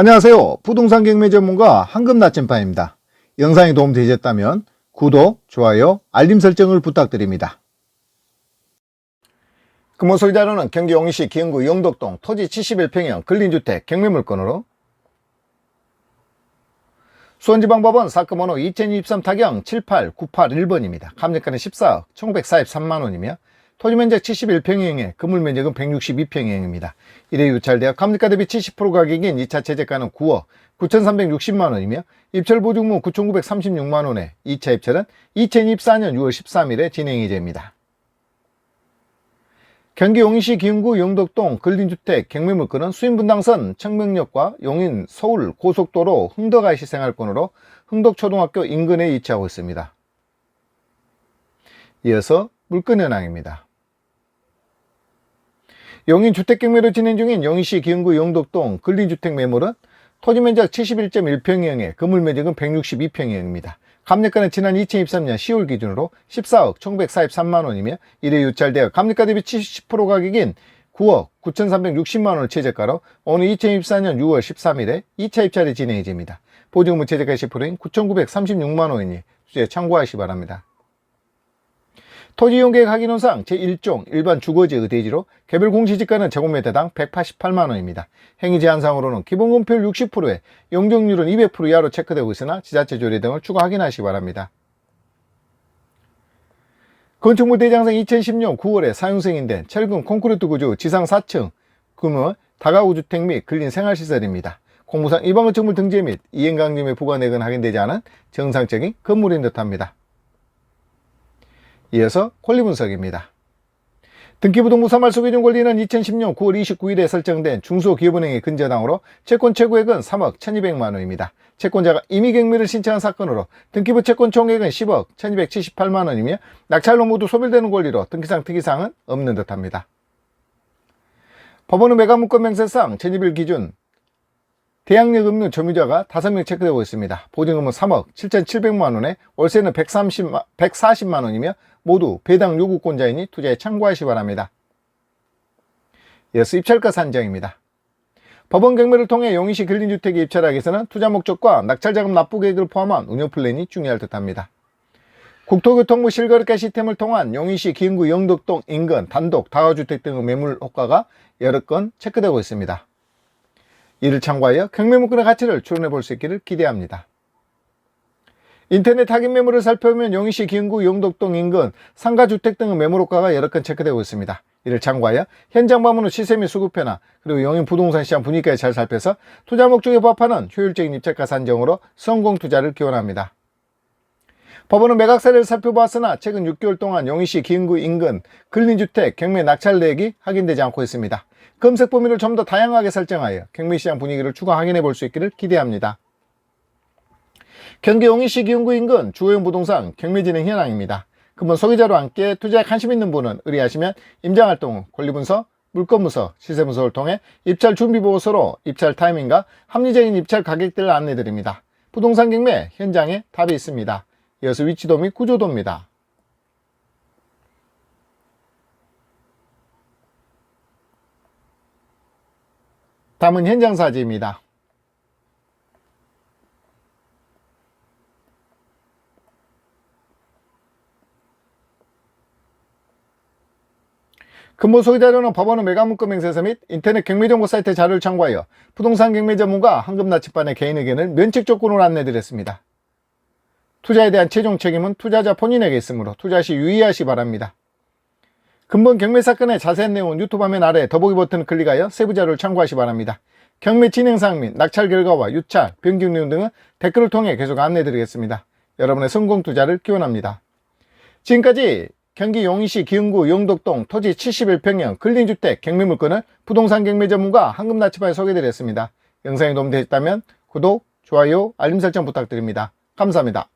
안녕하세요. 부동산 경매 전문가 황금 나침반입니다. 영상이 도움되셨다면 구독, 좋아요, 알림 설정을 부탁드립니다. 금호 소유자료는 경기 용인시 기흥구 영덕동 토지 71평형 근린주택 경매물건으로 수원지방법원 사건 번호 2023 타경 78981번입니다. 감정가는 14억 1943만원이며 토지 면적 71평형에 건물 면적은 162평형입니다. 이래 유찰되어 감정가 대비 70% 가격인 2차 채제가는 9억 9,360만원이며 입찰 보증금 9,936만원에 2차 입찰은 2024년 6월 13일에 진행이 됩니다. 경기 용인시 기흥구 영덕동 근린주택 경매물건은 수인분당선 청명역과 용인 서울 고속도로 흥덕IC 생활권으로 흥덕초등학교 인근에 위치하고 있습니다. 이어서 물건 현황입니다. 용인 주택 경매로 진행 중인 용인시 기흥구 영덕동 근린주택 매물은 토지 면적 71.1평형에 건물 면적은 162평형입니다. 감정가는 지난 2023년 10월 기준으로 14억 1143만원이며 이래 유찰되어 감정가 대비 70% 가격인 9억 9360만원을 최저가로 오늘 2024년 6월 13일에 2차 입찰이 진행이 됩니다. 보증금 최저가 10%인 9936만원이니 주제 참고하시 기 바랍니다. 토지이용계획 확인원상 제1종 일반 주거지 의 대지로 개별 공시지가는 제곱미터당 188만원입니다. 행위 제한상으로는 기본건폐율 60%에 용적률은 200% 이하로 체크되고 있으나 지자체 조례 등을 추가 확인하시기 바랍니다. 건축물 대장상 2010년 9월에 사용승인된 철근 콘크리트 구조 지상 4층 금은 다가구 주택 및 근린 생활시설입니다. 공무상 일반 건축물 등재 및 이행강림의 부과내역은 확인되지 않은 정상적인 건물인 듯합니다. 이어서 권리 분석입니다. 등기부등본 사 말소 기준 권리는 2010년 9월 29일에 설정된 중소기업은행의 근저당으로 채권 최고액은 3억 1200만 원입니다. 채권자가 임의 경매를 신청한 사건으로 등기부 채권 총액은 10억 1278만 원이며 낙찰로 모두 소멸되는 권리로 등기상 특이사항은 없는 듯합니다. 법원은 매각문건 명세상 전입일 기준 대항력 없는 점유자가 5명 체크되고 있습니다. 보증금은 3억 7,700만 원에 월세는 130, 140만 원이며 모두 배당 요구권자이니 투자에 참고하시 기 바랍니다. 이어서 입찰가 산정입니다. 법원 경매를 통해 용인시 근린주택에 입찰하기 위해서는 투자 목적과 낙찰자금 납부 계획을 포함한 운영 플랜이 중요할 듯합니다. 국토교통부 실거래가 시스템을 통한 용인시 기흥구 영덕동 인근 단독 다가주택 등의 매물 효과가 여러 건 체크되고 있습니다. 이를 참고하여 경매물건의 가치를 추론해 볼 수 있기를 기대합니다. 인터넷 확인 매물을 살펴보면 용인시 기흥구 영덕동 인근 상가주택 등의 매물 효과가 여러 건 체크되고 있습니다. 이를 참고하여 현장 방문 후 시세 및 수급 변화 그리고 용인 부동산 시장 분위기까지 잘 살펴서 투자 목적에 부합하는 효율적인 입찰가 산정으로 성공 투자를 기원합니다. 법원은 매각 사례를 살펴보았으나 최근 6개월 동안 용인시 기흥구 인근 근린주택 경매 낙찰 내역이 확인되지 않고 있습니다. 검색 범위를 좀 더 다양하게 설정하여 경매시장 분위기를 추가 확인해 볼 수 있기를 기대합니다. 경기 용인시 기흥구 인근 주호영 부동산 경매 진행 현황입니다. 금번 소개자로 함께 투자에 관심 있는 분은 의뢰하시면 임장활동, 권리분석, 물건문서, 시세문서를 통해 입찰 준비보고서로 입찰 타이밍과 합리적인 입찰 가격들을 안내드립니다. 부동산 경매 현장에 답이 있습니다. 이어서 위치도 및 구조도입니다. 다음은 현장 사진입니다. 근무 소개자료는 법원의 매각문건 명세서 및 인터넷 경매정보 사이트 자료를 참고하여 부동산 경매 전문가 황금나치반의 개인 의견을 면책 조건으로 안내드렸습니다. 투자에 대한 최종 책임은 투자자 본인에게 있으므로 투자 시 유의하시 기 바랍니다. 근본 경매 사건의 자세한 내용은 유튜브 화면 아래 더보기 버튼을 클릭하여 세부 자료를 참고하시 기 바랍니다. 경매 진행 사항 및 낙찰 결과와 유찰, 변경 내용 등은 댓글을 통해 계속 안내 드리겠습니다. 여러분의 성공 투자를 기원합니다. 지금까지 경기 용인시 기흥구 영덕동 토지 71평형 근린주택 경매물건을 부동산 경매 전문가 황금나치바에 소개드렸습니다. 영상이 도움되셨다면 구독, 좋아요, 알림 설정 부탁드립니다. 감사합니다.